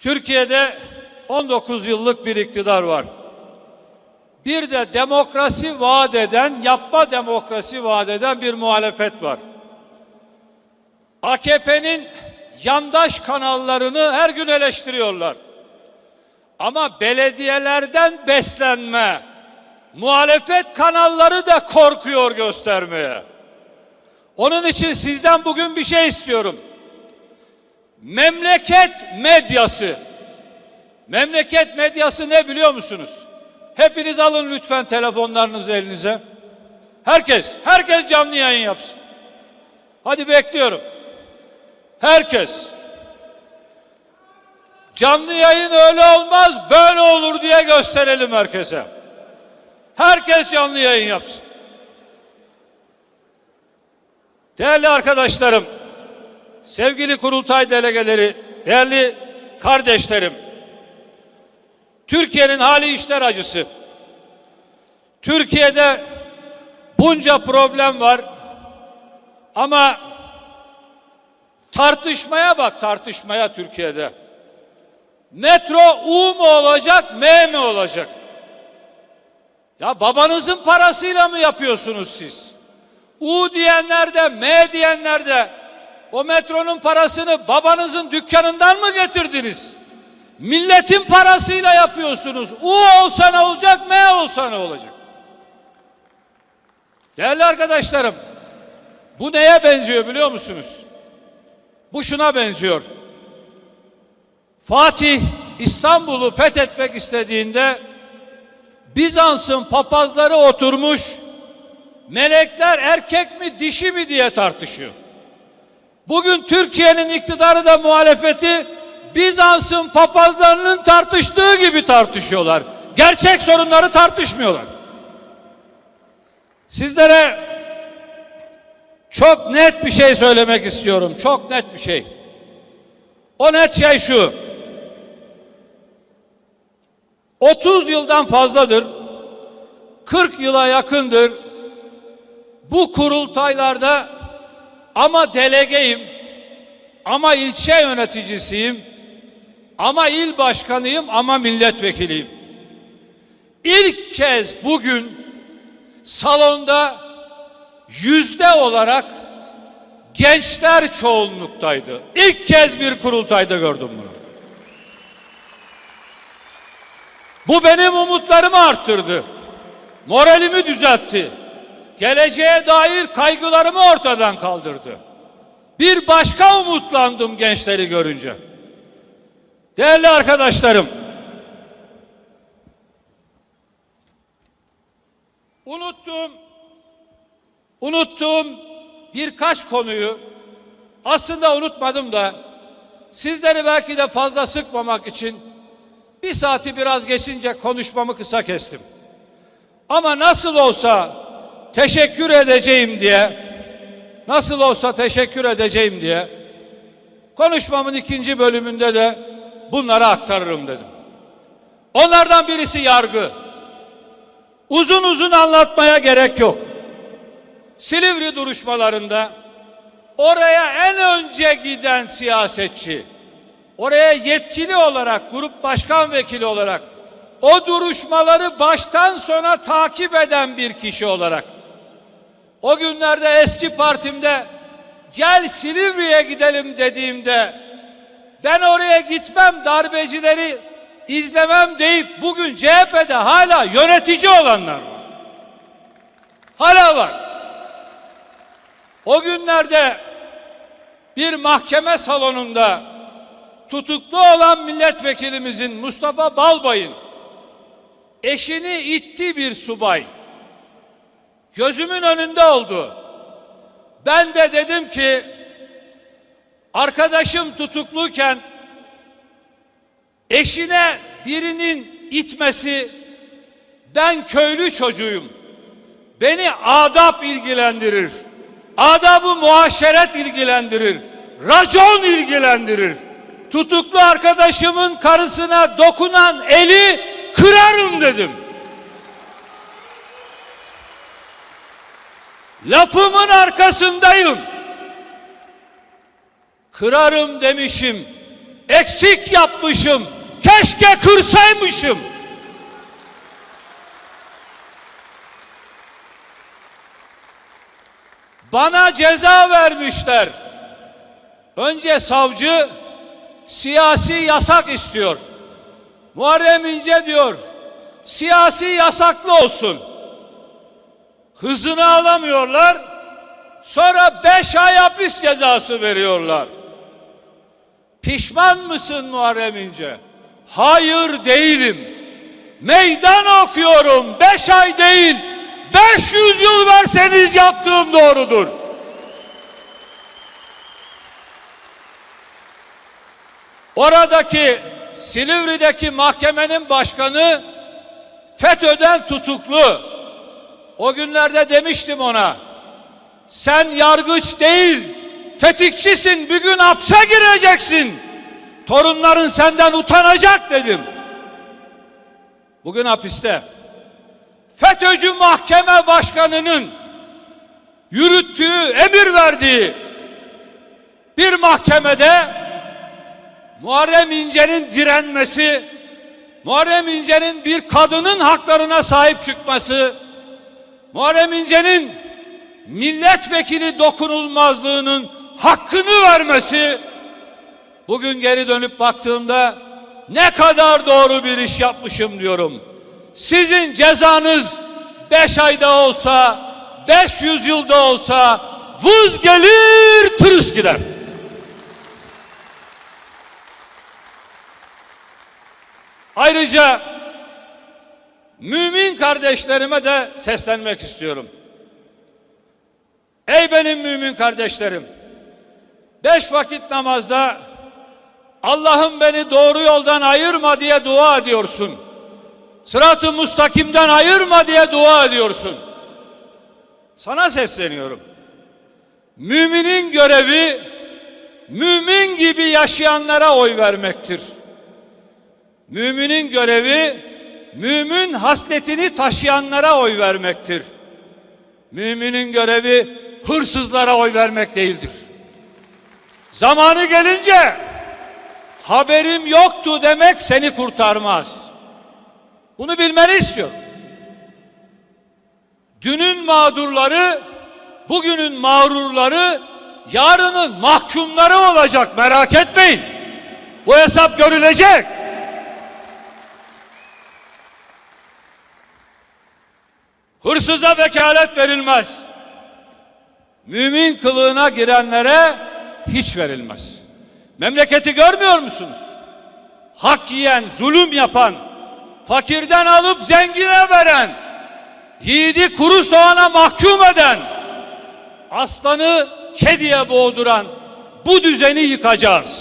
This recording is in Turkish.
Türkiye'de 19 yıllık bir iktidar var. Bir de demokrasi vaat eden, yapma demokrasi vaat eden bir muhalefet var. AKP'nin yandaş kanallarını her gün eleştiriyorlar. Ama belediyelerden beslenme, muhalefet kanalları da korkuyor göstermeye. Onun için sizden bugün bir şey istiyorum. Memleket medyası. Memleket medyası ne biliyor musunuz? Hepiniz alın lütfen telefonlarınızı elinize. Herkes, herkes canlı yayın yapsın. Hadi bekliyorum. Herkes. Canlı yayın öyle olmaz, böyle olur diye gösterelim herkese. Herkes canlı yayın yapsın. Değerli arkadaşlarım, sevgili kurultay delegeleri, değerli kardeşlerim, Türkiye'nin hali işler acısı. Türkiye'de bunca problem var ama tartışmaya bak tartışmaya Türkiye'de. Metro U mu olacak, M mi olacak? Ya babanızın parasıyla mı yapıyorsunuz siz? U diyenler de M diyenler de o metronun parasını babanızın dükkanından mı getirdiniz? Milletin parasıyla yapıyorsunuz. U olsa ne olacak, M olsa ne olacak? Değerli arkadaşlarım, bu neye benziyor biliyor musunuz? Bu şuna benziyor. Fatih İstanbul'u fethetmek istediğinde Bizans'ın papazları oturmuş melekler erkek mi dişi mi diye tartışıyor. Bugün Türkiye'nin iktidarı da muhalefeti Bizans'ın papazlarının tartıştığı gibi tartışıyorlar. Gerçek sorunları tartışmıyorlar. Sizlere çok net bir şey söylemek istiyorum. Çok net bir şey. O net şey şu. 30 yıldan fazladır, 40 yıla yakındır bu kurultaylarda ama delegeyim, ama ilçe yöneticisiyim, ama il başkanıyım, ama milletvekiliyim. İlk kez bugün salonda yüzde olarak gençler çoğunluktaydı. İlk kez bir kurultayda gördüm bunu. Bu benim umutlarımı arttırdı. Moralimi düzeltti. Geleceğe dair kaygılarımı ortadan kaldırdı. Bir başka umutlandım gençleri görünce. Değerli arkadaşlarım, unuttuğum unuttuğum birkaç konuyu aslında unutmadım da sizleri belki de fazla sıkmamak için bir saati biraz geçince konuşmamı kısa kestim. Ama nasıl olsa teşekkür edeceğim diye nasıl olsa teşekkür edeceğim diye konuşmamın ikinci bölümünde de bunları aktarırım dedim. Onlardan birisi yargı. Uzun uzun anlatmaya gerek yok. Silivri duruşmalarında oraya en önce giden siyasetçi, oraya yetkili olarak, grup başkan vekili olarak, o duruşmaları baştan sona takip eden bir kişi olarak, o günlerde eski partimde gel Silivri'ye gidelim dediğimde, ben oraya gitmem darbecileri izlemem deyip bugün CHP'de hala yönetici olanlar var. Hala var. O günlerde bir mahkeme salonunda tutuklu olan milletvekilimizin Mustafa Balbay'ın eşini itti bir subay. Gözümün önünde oldu. Ben de dedim ki arkadaşım tutukluyken eşine birinin itmesi ben köylü çocuğuyum. Beni adap ilgilendirir. Adabı muaşeret ilgilendirir. Racon ilgilendirir. Tutuklu arkadaşımın karısına dokunan eli kırarım dedim. Lafımın arkasındayım. Kırarım demişim. eksik yapmışım. Keşke kırsaymışım. Bana ceza vermişler. Önce savcı siyasi yasak istiyor. Muharrem İnce diyor siyasi yasaklı olsun. Hızını alamıyorlar. Sonra beş ay hapis cezası veriyorlar. Pişman mısın Muharrem İnce? Hayır değilim. Meydan okuyorum. Beş ay değil. 500 yıl verseniz yaptığım doğrudur. Oradaki Silivri'deki mahkemenin başkanı FETÖ'den tutuklu. O günlerde demiştim ona. Sen yargıç değil, tetikçisin. Bir gün hapse gireceksin. Torunların senden utanacak dedim. Bugün hapiste. FETÖ'cü mahkeme başkanının yürüttüğü, emir verdiği bir mahkemede Muharrem İnce'nin direnmesi, Muharrem İnce'nin bir kadının haklarına sahip çıkması, Muharrem İnce'nin milletvekili dokunulmazlığının hakkını vermesi, bugün geri dönüp baktığımda ne kadar doğru bir iş yapmışım diyorum. Sizin cezanız beş ayda olsa, 500 yılda olsa vız gelir tırıs gider. Ayrıca mümin kardeşlerime de seslenmek istiyorum. Ey benim mümin kardeşlerim! Beş vakit namazda Allah'ım beni doğru yoldan ayırma diye dua ediyorsun. Sırat-ı mustakimden ayırma diye dua ediyorsun. Sana sesleniyorum. Müminin görevi mümin gibi yaşayanlara oy vermektir. Müminin görevi mümin hasletini taşıyanlara oy vermektir. Müminin görevi hırsızlara oy vermek değildir. Zamanı gelince haberim yoktu demek seni kurtarmaz. Bunu bilmeni istiyorum. Dünün mağdurları, bugünün mağrurları, yarının mahkumları olacak merak etmeyin. Bu hesap görülecek. Hırsıza vekalet verilmez. Mümin kılığına girenlere hiç verilmez. Memleketi görmüyor musunuz? Hak yiyen, zulüm yapan, fakirden alıp zengine veren, yiğidi kuru soğana mahkum eden, aslanı kediye boğduran bu düzeni yıkacağız.